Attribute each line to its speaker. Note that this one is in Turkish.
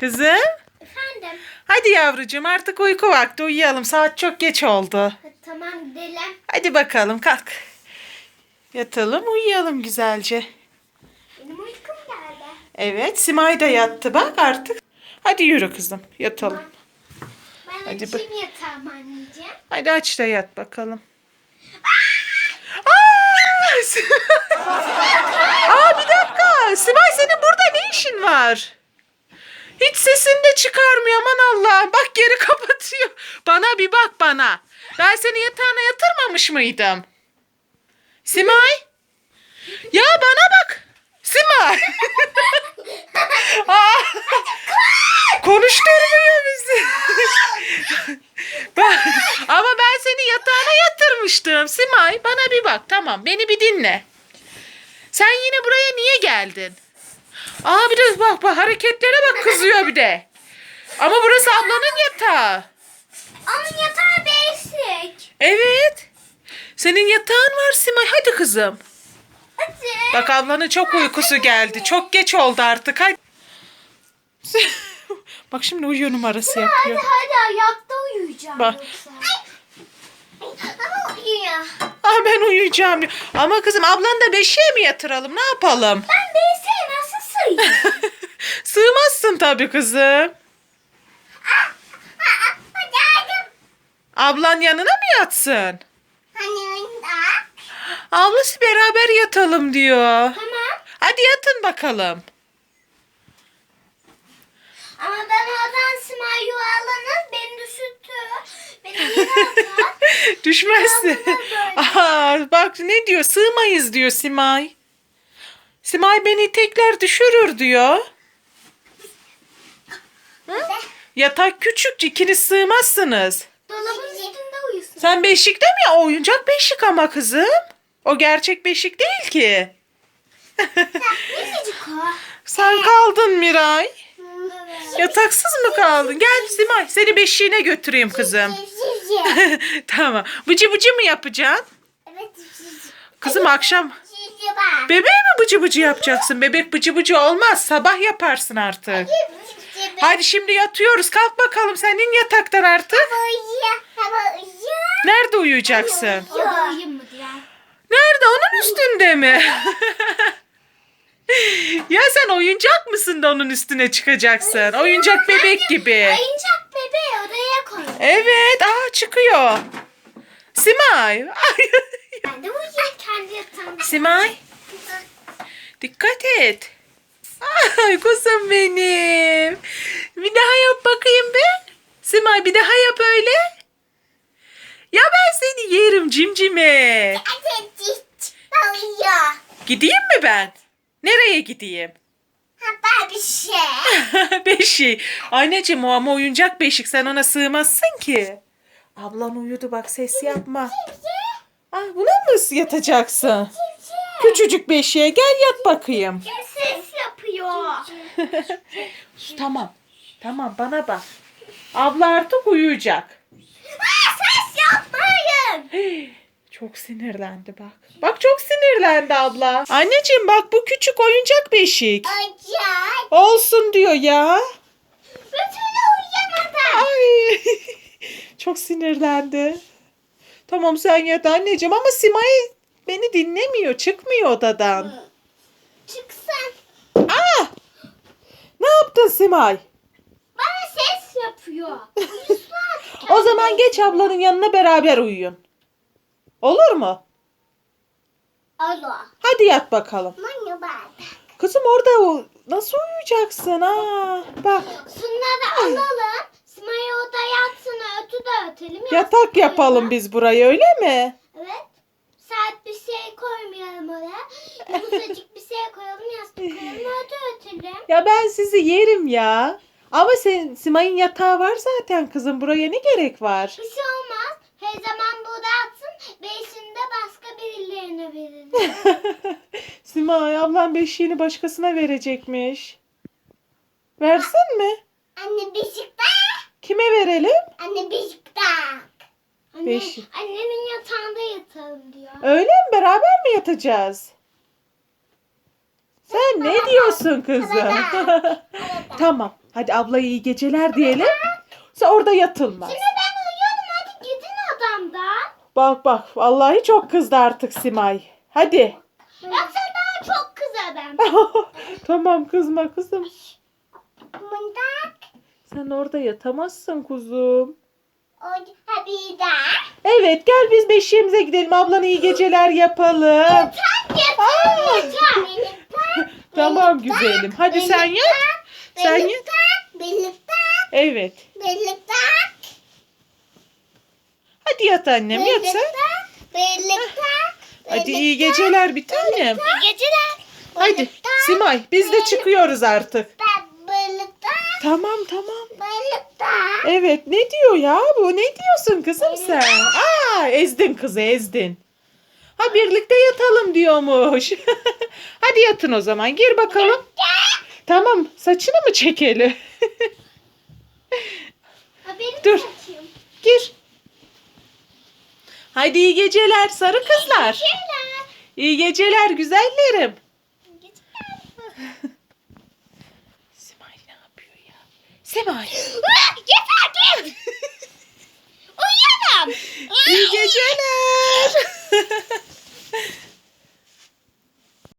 Speaker 1: Kızım.
Speaker 2: Efendim.
Speaker 1: Hadi yavrucuğum artık uyku vakti uyuyalım. Saat çok geç oldu.
Speaker 2: Tamam gidelim.
Speaker 1: Hadi bakalım kalk. Yatalım uyuyalım güzelce.
Speaker 2: Benim uykum geldi.
Speaker 1: Evet Simay da yattı bak artık. Hadi yürü kızım yatalım.
Speaker 2: Ben
Speaker 1: Hadi
Speaker 2: açayım yatağımı anneciğim.
Speaker 1: Hadi aç da yat bakalım. Aa bir dakika. Simay senin burada ne işin var? Hiç sesini de çıkarmıyor aman Allah'ım. Bak geri kapatıyor. Bana bir bak bana. Ben seni yatağına yatırmamış mıydım? Simay. Ya bana bak. Simay. Aa, konuşturmuyor bizi. Ben- ama ben seni yatağına yatırmıştım. Simay bana bir bak tamam beni bir dinle. Sen yine buraya niye geldin? Aa bir de bak bak hareketlere bak kızıyor bir de. Ama burası ablanın yatağı.
Speaker 2: Onun yatağı değişik.
Speaker 1: Evet. Senin yatağın var Simay hadi kızım.
Speaker 2: Hadi.
Speaker 1: Bak ablanın çok uykusu geldi. Çok geç oldu artık. Hadi. Bak şimdi uyuyor numarası
Speaker 2: Hadi
Speaker 1: yapıyor.
Speaker 2: hadi ayakta uyuyacağım
Speaker 1: Bak.
Speaker 2: yoksa. Ama uyuyor.
Speaker 1: Ah ben uyuyacağım. diyor. Ama kızım ablanı da beşiğe mi yatıralım? Ne yapalım?
Speaker 2: Ben sığayım?
Speaker 1: Sığmazsın tabii kızım. Ablan yanına mı yatsın?
Speaker 2: Hani.
Speaker 1: Ablası beraber yatalım diyor.
Speaker 2: Tamam.
Speaker 1: Hadi yatın bakalım.
Speaker 2: Ama ben oradan Simay yuvarlanır, beni düşürtür. Beni yere atar.
Speaker 1: Düşmezsin. Aa, bak ne diyor? Sığmayız diyor Simay. Simay beni tekler düşürür diyor. Yatak küçük ikiniz sığmazsınız.
Speaker 2: Dolabın üstünde uyusun.
Speaker 1: Sen beşikte mi ya? O oyuncak beşik ama kızım. O gerçek beşik değil ki.
Speaker 2: Minicik o.
Speaker 1: Sen kaldın Miray. Yataksız mı kaldın? Gel Simay seni beşiğine götüreyim kızım. Tamam. Bıcı bıcı mı yapacaksın?
Speaker 2: Evet.
Speaker 1: Kızım akşam
Speaker 2: bak.
Speaker 1: bebeğe mi bıcı bıcı yapacaksın? Bebek bıcı bıcı olmaz. Sabah yaparsın artık. Hadi şimdi yatıyoruz. Kalk bakalım senin yataktan artık. Nerede uyuyacaksın? Nerede? Onun üstünde mi? ya sen oyuncak mısın da onun üstüne çıkacaksın? Oyuncak bebek gibi.
Speaker 2: Oyuncak bebeği odaya koy.
Speaker 1: Evet. Aa çıkıyor. Simay. Ay.
Speaker 2: Ben de uyuyayım.
Speaker 1: Simay. Dikkat et. Ay kuzum benim. Bir daha yap bakayım ben. Simay bir daha yap öyle. Ya ben seni yerim cimcime. Gideyim mi ben? Nereye gideyim?
Speaker 2: Bir şey.
Speaker 1: Beşik. Anneciğim o ama oyuncak beşik. Sen ona sığmazsın ki. Ablan uyudu bak ses yapma. Ah, buna mı yatacaksın? Küçücük beşiğe gel yat bakayım.
Speaker 2: Ses yapıyor.
Speaker 1: tamam. Tamam bana bak. Abla artık uyuyacak.
Speaker 2: Aa, ses yapmayın.
Speaker 1: Çok sinirlendi bak. Bak çok sinirlendi abla. Anneciğim bak bu küçük oyuncak beşik.
Speaker 2: Acayip.
Speaker 1: Olsun diyor ya.
Speaker 2: Bütün uyuyamadım.
Speaker 1: Ay. Çok sinirlendi. Tamam sen yat anneciğim ama Simay beni dinlemiyor. Çıkmıyor odadan.
Speaker 2: Çıksın.
Speaker 1: Aa! Ne yaptın Simay?
Speaker 2: Bana ses yapıyor.
Speaker 1: O zaman geç ablanın yanına beraber uyuyun. Olur mu?
Speaker 2: Alo.
Speaker 1: Hadi yat bakalım. Kızım orada o- nasıl uyuyacaksın ha? Bak
Speaker 2: Şunları alalım. Ötü de ötelim.
Speaker 1: yatak yapalım biz buraya öyle mi?
Speaker 2: Evet. Saat bir şey koymayalım oraya. Yumuşacık bir şey koyalım yastık koyalım ötü ötelim.
Speaker 1: Ya ben sizi yerim ya. Ama sen Simay'ın yatağı var zaten kızım. Buraya ne gerek var?
Speaker 2: Bir şey olmaz. Her zaman burada yatsın. Beşinde başka birilerine veririm.
Speaker 1: Simay ablam beşiğini başkasına verecekmiş. Versin mi?
Speaker 2: Anne beşikte.
Speaker 1: Kime verelim?
Speaker 2: Anne beşikte. Anne,
Speaker 1: Beşik.
Speaker 2: Annemin yatağında yatalım diyor.
Speaker 1: Öyle mi? Beraber mi yatacağız? Sen ne diyorsun kızım? tamam. Hadi ablaya iyi geceler diyelim. Sonra orada yatılmaz.
Speaker 3: Şimdi ben uyuyorum hadi gidin odamdan.
Speaker 1: Bak bak vallahi çok kızdı artık Simay. Hadi.
Speaker 3: Yoksa daha çok kızarım.
Speaker 1: tamam kızma kızım.
Speaker 3: Mındak.
Speaker 1: Sen orada yatamazsın kuzum.
Speaker 3: Hadi de.
Speaker 1: Evet gel biz beşiğimize gidelim. Ablana iyi geceler yapalım.
Speaker 3: Yeter.
Speaker 1: Tamam güzelim. Hadi sen yat. Sen yat.
Speaker 3: Birlikte.
Speaker 1: Evet.
Speaker 3: Birlikte.
Speaker 1: Hadi yat annem yat sen.
Speaker 3: Birlikte.
Speaker 1: Hadi iyi geceler bir tanem.
Speaker 3: İyi geceler.
Speaker 1: Hadi Simay biz de çıkıyoruz artık.
Speaker 3: Birlikte.
Speaker 1: Tamam tamam. Evet ne diyor ya bu? Ne diyorsun kızım sen? Aa ezdin kızı ezdin. Ha birlikte yatalım diyormuş. Hadi yatın o zaman gir bakalım. Tamam saçını mı çekelim? Dur.
Speaker 3: saçım.
Speaker 1: gir. Hadi iyi geceler sarı kızlar.
Speaker 3: Geceler.
Speaker 1: İyi geceler güzellerim.
Speaker 3: Geceler.
Speaker 1: Simay ne yapıyor ya? Simay.
Speaker 3: Yeter git. Uyuyalım.
Speaker 1: İyi geceler.